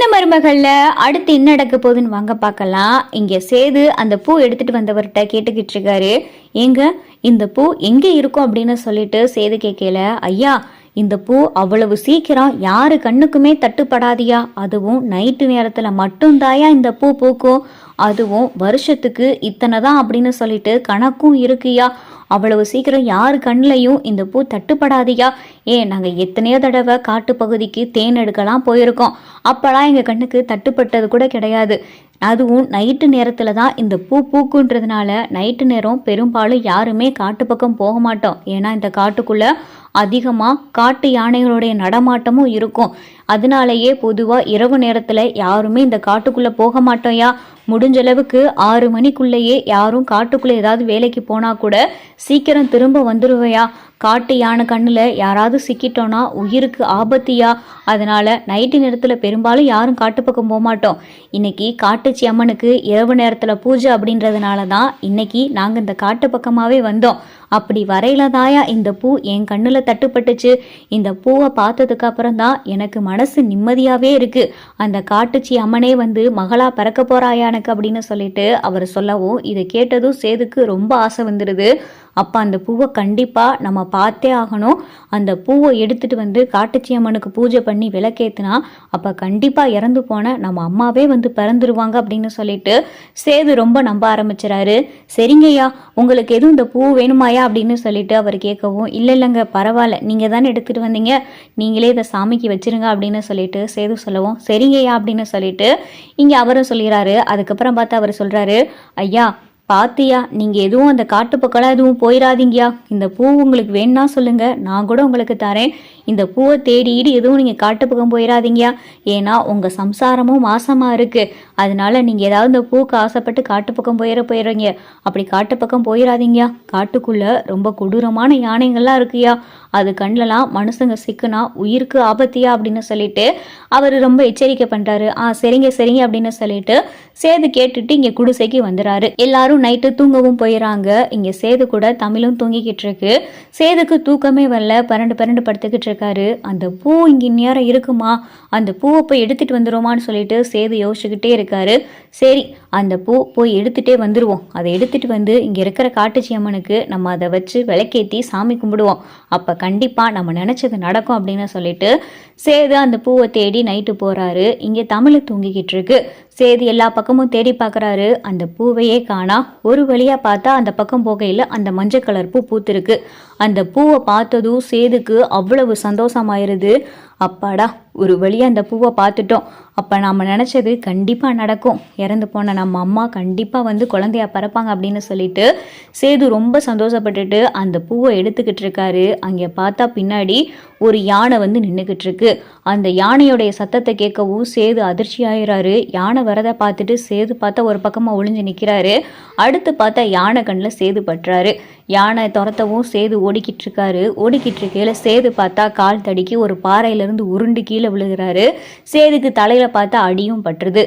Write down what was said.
மீன மருமகள்ல? அடுத்து என்ன நடக்க போகுதுன்னு வாங்க பார்க்கலாம். இங்க சேது அந்த பூ எடுத்துட்டு வந்தவர்கிட்ட கேட்டுக்கிட்டு இருக்காரு. ஏங்க இந்த பூ எங்க இருக்கும் அப்படின்னு சொல்லிட்டு சேது கேட்கல. ஐயா இந்த பூ அவ்வளவு சீக்கிரம் யாரு கண்ணுக்குமே தட்டுப்படாதியா? அதுவும் நைட்டு நேரத்துல மட்டும்தாயா இந்த பூ பூக்கும்? அதுவும் வருஷத்துக்கு இத்தனை தான் அப்படின்னு சொல்லிட்டு கணக்கும் இருக்குயா? அவ்வளவு சீக்கிரம் யார் கண்ணிலையும் இந்த பூ தட்டுப்படாதியா? ஏன் நாங்கள் எத்தனையோ தடவை காட்டு பகுதிக்கு தேன் எடுக்கலாம் போயிருக்கோம். அப்போலாம் எங்கள் கண்ணுக்கு தட்டுப்பட்டது கூட கிடையாது. அதுவும் நைட்டு நேரத்தில் தான் இந்த பூ பூக்குன்றதுனால நைட்டு நேரம் பெரும்பாலும் யாருமே காட்டு பக்கம் போக மாட்டோம். ஏன்னா இந்த காட்டுக்குள்ளே அதிகமாக காட்டு யானைகளுடைய நடமாட்டமும் இருக்கும். அதனாலேயே பொதுவாக இரவு நேரத்தில் யாருமே இந்த காட்டுக்குள்ளே போக மாட்டோம்யா. முடிஞ்சளவுக்கு ஆறு மணிக்குள்ளேயே யாரும் காட்டுக்குள்ளே ஏதாவது வேலைக்கு போனால் கூட சீக்கிரம் திரும்ப வந்துடுவையா காட்டு யானை கண்ணில் யாராவது சிக்கிட்டோன்னா உயிருக்கு ஆபத்தியா? அதனால் நைட்டு நேரத்தில் பெரும்பாலும் யாரும் காட்டு பக்கம் போக மாட்டோம். இன்னைக்கு காட்டுச்சி அம்மனுக்கு இரவு நேரத்தில் பூஜை அப்படின்றதுனால தான் இன்னைக்கு நாங்கள் இந்த காட்டு பக்கமாகவே வந்தோம். அப்படி வரையில தாயா இந்த பூ என் கண்ணில் தட்டுப்பட்டுச்சு. இந்த பூவை பார்த்ததுக்கு அப்புறம் தான் எனக்கு மனசு நிம்மதியாகவே இருக்கு. அந்த காட்டுச்சி அம்மனே வந்து மகளா பிறக்க போறாயா எனக்கு அப்படின்னு சொல்லிட்டு அவர் சொல்லவும் இதை கேட்டதும் சேதுக்கு ரொம்ப ஆசை வந்துடுது அப்போ அந்த பூவை கண்டிப்பாக நம்ம பார்த்தே ஆகணும். அந்த பூவை எடுத்துட்டு வந்து காட்டுச்சி அம்மனுக்கு பூஜை பண்ணி விளக்கேற்றுனா அப்போ கண்டிப்பாக இறந்து போன நம்ம அம்மாவே வந்து பிறந்துருவாங்க அப்படின்னு சொல்லிட்டு சேது ரொம்ப நம்ப ஆரம்பிச்சிறாரு. சரிங்கய்யா உங்களுக்கு எதுவும் இந்த பூ வேணுமாயா அப்படின்னு சொல்லிட்டு அவர் கேட்கவும் இல்லை இல்லைங்க பரவாயில்ல நீங்கள் தானே எடுத்துகிட்டு வந்தீங்க. நீங்களே இதை சாமிக்கு வச்சிருங்க அப்படின்னு சொல்லிட்டு சேது சொல்லவும் சரிங்கய்யா அப்படின்னு சொல்லிட்டு இங்கே அவரும் சொல்லிடுறாரு அதுக்கப்புறம் பார்த்து அவர் சொல்கிறாரு ஐயா பாத்தியா நீங்கள் எதுவும் அந்த காட்டு பக்கம்லாம் எதுவும் போயிடாதீங்கயா இந்த பூ உங்களுக்கு வேணும்னா சொல்லுங்க. நான் கூட உங்களுக்கு தரேன். இந்த பூவை தேடிட்டு எதுவும் நீங்கள் காட்டு பக்கம் போயிடாதீங்கயா ஏன்னா உங்கள் சம்சாரமும் மாசமாக இருக்கு. அதனால நீங்கள் ஏதாவது இந்த பூக்கு ஆசைப்பட்டு காட்டு பக்கம் போயிட போயிடுறீங்க அப்படி காட்டு பக்கம் போயிடாதீங்கயா காட்டுக்குள்ள ரொம்ப கொடூரமான யானைகள்லாம் இருக்குயா. அது கண்ணிலலாம் மனுஷங்க சிக்குனா உயிருக்கு ஆபத்தியா அப்படின்னு சொல்லிட்டு அவர் ரொம்ப எச்சரிக்கை பண்ணுறாரு ஆ சரிங்க சரிங்க அப்படின்னு சொல்லிட்டு சேது கேட்டுட்டு இங்கே குடிசைக்கு வந்துடுறாரு எல்லாரும் நைட்டு தூங்கவும் போயிடறாங்க இங்கே சேது கூட தமிழும் தூங்கிக்கிட்டு இருக்கு. சேதுக்கு தூக்கமே வரல. பரண்டு பரண்டு படுத்துக்கிட்டு இருக்காரு. அந்த பூ இங்கே நேரம் இருக்குமா? அந்த பூவை போய் எடுத்துட்டு வந்துருமான்னு சொல்லிட்டு சேது யோசிச்சுக்கிட்டே இருக்காரு. சரி அந்த பூ போய் எடுத்துட்டே வந்துருவோம். அதை எடுத்துட்டு வந்து இங்கே இருக்கிற காட்டுச்சி அம்மனுக்கு நம்ம அதை வச்சு விளக்கேத்தி சாமி கும்பிடுவோம். அப்போ கண்டிப்பாக நம்ம நினச்சது நடக்கும் அப்படின்னு சொல்லிட்டு சேது அந்த பூவை தேடி நைட்டு போகிறாரு இங்கே தமிழை தூங்கிக்கிட்டு இருக்கு. சேது எல்லா பக்கமும் தேடி பார்க்குறாரு அந்த பூவையே காணா. ஒரு வழியாக பார்த்தா அந்த பக்கம் போகையில் அந்த மஞ்சள் கலர் பூ பூத்திருக்கு. அந்த பூவை பார்த்ததும் சேதுக்கு அவ்வளவு சந்தோஷமாயிருது. அப்பாடா ஒரு வழியாக அந்த பூவை பார்த்துட்டோம். அப்போ நாம் நினச்சது கண்டிப்பாக நடக்கும். இறந்து போன நம்ம அம்மா கண்டிப்பாக வந்து குழந்தையா பிறப்பாங்க அப்படின்னு சொல்லிட்டு சேது ரொம்ப சந்தோஷப்பட்டுட்டு அந்த பூவை எடுத்துக்கிட்டு இருக்காரு. அங்கே பார்த்தா பின்னாடி ஒரு யானை வந்து நின்றுக்கிட்டு இருக்கு. அந்த யானையோடைய சத்தத்தை கேட்கவும் சேது அதிர்ச்சி ஆயிடுறாரு யானை வரதை பார்த்துட்டு சேது பார்த்தா ஒரு பக்கமாக ஒளிஞ்சு நிற்கிறாரு அடுத்து பார்த்தா யானை கண்ணில் சேது பட்டுறாரு. யானை துரத்தவும் சேது ஓடிக்கிட்டு இருக்காரு. ஓடிக்கிட்டு இருக்கையில் சேது பார்த்தா கால் தடிக்கி ஒரு பாறையிலேருந்து உருண்டு கீழே விழுகிறாரு. சேதுக்கு தலையில் பார்த்தா அடியும் பட்டுருது.